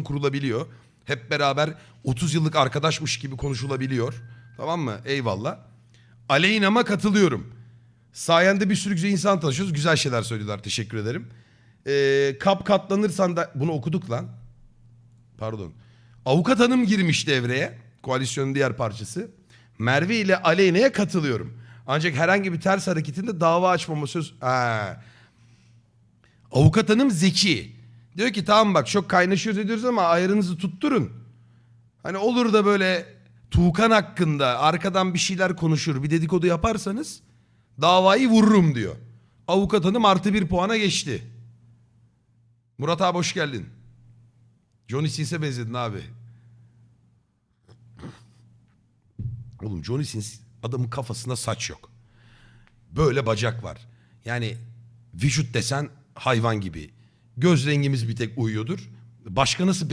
kurulabiliyor. Hep beraber 30 yıllık arkadaşmış gibi konuşulabiliyor. Tamam mı? Eyvallah. Aleyna'ma katılıyorum. Sayende bir sürü güzel insan tanışıyoruz. Güzel şeyler söylüyorlar. Teşekkür ederim. Ee, kap katlanırsan da... Bunu okuduk lan. Pardon. Avukat hanım girmiş devreye. Koalisyonun diğer parçası. Merve ile Aleyna'ya katılıyorum. Ancak herhangi bir ters hareketinde dava açmama söz... Ha. Avukat hanım zeki. Diyor ki tamam bak çok kaynaşıyoruz ediyoruz ama ayarınızı tutturun. Hani olur da böyle Tuğkan hakkında arkadan bir şeyler konuşur bir dedikodu yaparsanız davayı vururum diyor. Avukat hanım artı bir puana geçti. Murat abi hoş geldin. Johnny Sins'e benzedin abi. Oğlum Johnny Sins adamın kafasında saç yok. Böyle bacak var. Yani vücut desen hayvan gibi. Göz rengimiz bir tek uyuyordur. Başka nasıl